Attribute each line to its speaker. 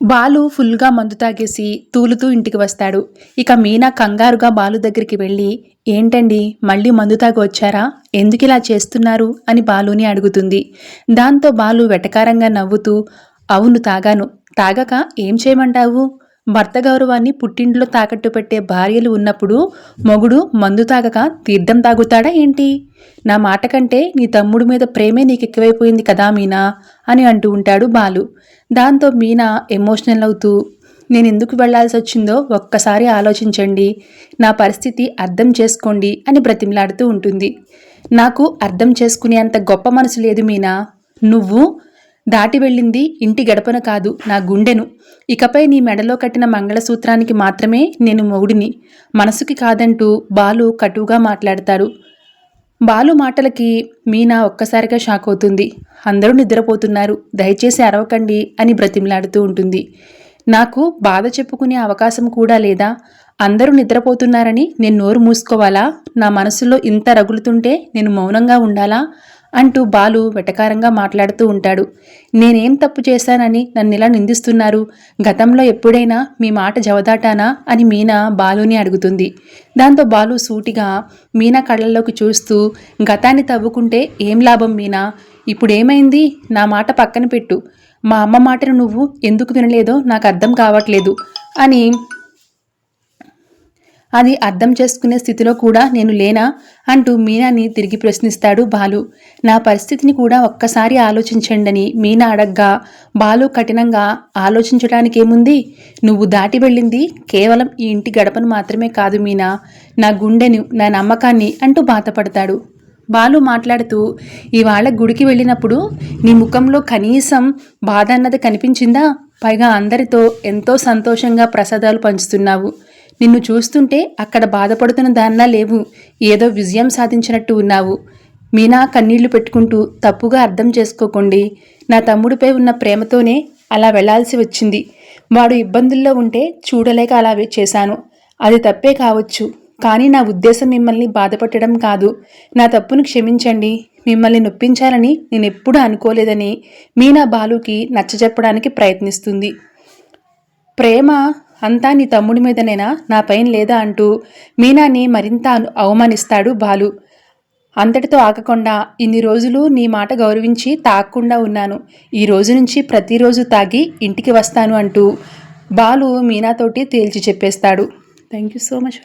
Speaker 1: బాలు ఫుల్గా మందు తాగేసి తూలుతూ ఇంటికి వస్తాడు. ఇక మీనా కంగారుగా బాలు దగ్గరికి వెళ్ళి ఏంటండి మళ్ళీ మందు తాగి వచ్చారా ఎందుకు ఇలా చేస్తున్నారు? అని బాలుని అడుగుతుంది. దాంతో బాలు వెటకారంగా నవ్వుతూ అవును తాగాను. తాగక ఏం చేయమంటావు? భర్త గౌరవాన్ని పుట్టింట్లో తాకట్టు పెట్టే భార్యలు ఉన్నప్పుడు మొగుడు మందు తాగక తీర్థం తాగుతాడా ఏంటి? నా మాట కంటే నీ తమ్ముడు మీద ప్రేమే నీకు ఎక్కువైపోయింది కదా మీనా? అని అంటూ ఉంటాడు బాలు. దాంతో మీనా ఎమోషనల్ అవుతూ నేను ఎందుకు వెళ్ళాల్సి వచ్చిందో ఒక్కసారి ఆలోచించండి. నా పరిస్థితి అర్థం చేసుకోండి అని బ్రతిమలాడుతూ ఉంటుంది. నాకు అర్థం చేసుకునే అంత గొప్ప మనసు లేదు మీనా. నువ్వు దాటి వెళ్ళింది ఇంటి గడపన కాదు నా గుండెను. ఇకపై నీ మెడలో కట్టిన మంగళసూత్రానికి మాత్రమే నేను మొగుడిని. మనసుకి కాదంటూ బాలు కటువుగా మాట్లాడతాడు. బాలు మాటలకి మీనా ఒక్కసారిగా షాక్ అవుతుంది. అందరూ నిద్రపోతున్నారు. దయచేసి అరవకండి అని బ్రతిమలాడుతూ ఉంటుంది. నాకు బాధ చెప్పుకునే అవకాశం కూడా లేదా? అందరూ నిద్రపోతున్నారని నేను నోరు మూసుకోవాలా? నా మనసులో ఇంత రగులుతుంటే నేను మౌనంగా ఉండాలా? అంటూ బాలు వెటకారంగా మాట్లాడుతూ ఉంటాడు. నేనేం తప్పు చేశానని నన్ను ఇలా నిందిస్తున్నారు? గతంలో ఎప్పుడైనా మీ మాట జవదాటానా? అని మీనా బాలుని అడుగుతుంది. దాంతో బాలు సూటిగా మీనా కళ్ళల్లోకి చూస్తూ గతాన్ని తవ్వుకుంటే ఏం లాభం మీనా? ఇప్పుడేమైంది? నా మాట పక్కన పెట్టు. మా అమ్మ మాటను నువ్వు ఎందుకు వినలేదో నాకు అర్థం కావట్లేదు. అని అది అర్థం చేసుకునే స్థితిలో కూడా నేను లేనా? అంటూ మీనాని తిరిగి ప్రశ్నిస్తాడు బాలు. నా పరిస్థితిని కూడా ఒక్కసారి ఆలోచించండని మీనా అడగ్గా బాలు కఠినంగా ఆలోచించడానికేముంది నువ్వు దాటి వెళ్ళింది కేవలం ఈ ఇంటి గడపను మాత్రమే కాదు మీనా. నా గుండెను నా నమ్మకాన్ని అంటూ బాధపడతాడు. బాలు మాట్లాడుతూ ఇవాళ గుడికి వెళ్ళినప్పుడు నీ ముఖంలో కనీసం బాధ అన్నది కనిపించిందా? పైగా అందరితో ఎంతో సంతోషంగా ప్రసాదాలు పంచుతున్నావు. నిన్ను చూస్తుంటే అక్కడ బాధపడుతున్న దానిలా లేవు. ఏదో విజయం సాధించినట్టు ఉన్నావు. మీనా కన్నీళ్ళు పెట్టుకుంటూ తప్పుగా అర్థం చేసుకోకండి. నా తమ్ముడిపై ఉన్న ప్రేమతోనే అలా వెళ్ళాల్సి వచ్చింది. వాడు ఇబ్బందుల్లో ఉంటే చూడలేక అలా చేశాను. అది తప్పే కావచ్చు. కానీ నా ఉద్దేశం మిమ్మల్ని బాధపట్టడం కాదు. నా తప్పును క్షమించండి. మిమ్మల్ని నొప్పించాలని నేను ఎప్పుడూ అనుకోలేదని మీనా బాలుకి నచ్చజెప్పడానికి ప్రయత్నిస్తుంది. ప్రేమ అంతా నీ తమ్ముడి మీదనేనా? నా పైన లేదా అంటూ మీనాని మరింత అవమానిస్తాడు బాలు. అంతటితో ఆగకుండా ఇన్ని రోజులు నీ మాట గౌరవించి తాగకుండా ఉన్నాను. ఈ రోజు నుంచి ప్రతిరోజు తాగి ఇంటికి వస్తాను అంటూ బాలు మీనాతోటి తేల్చి చెప్పేస్తాడు. Thank you so much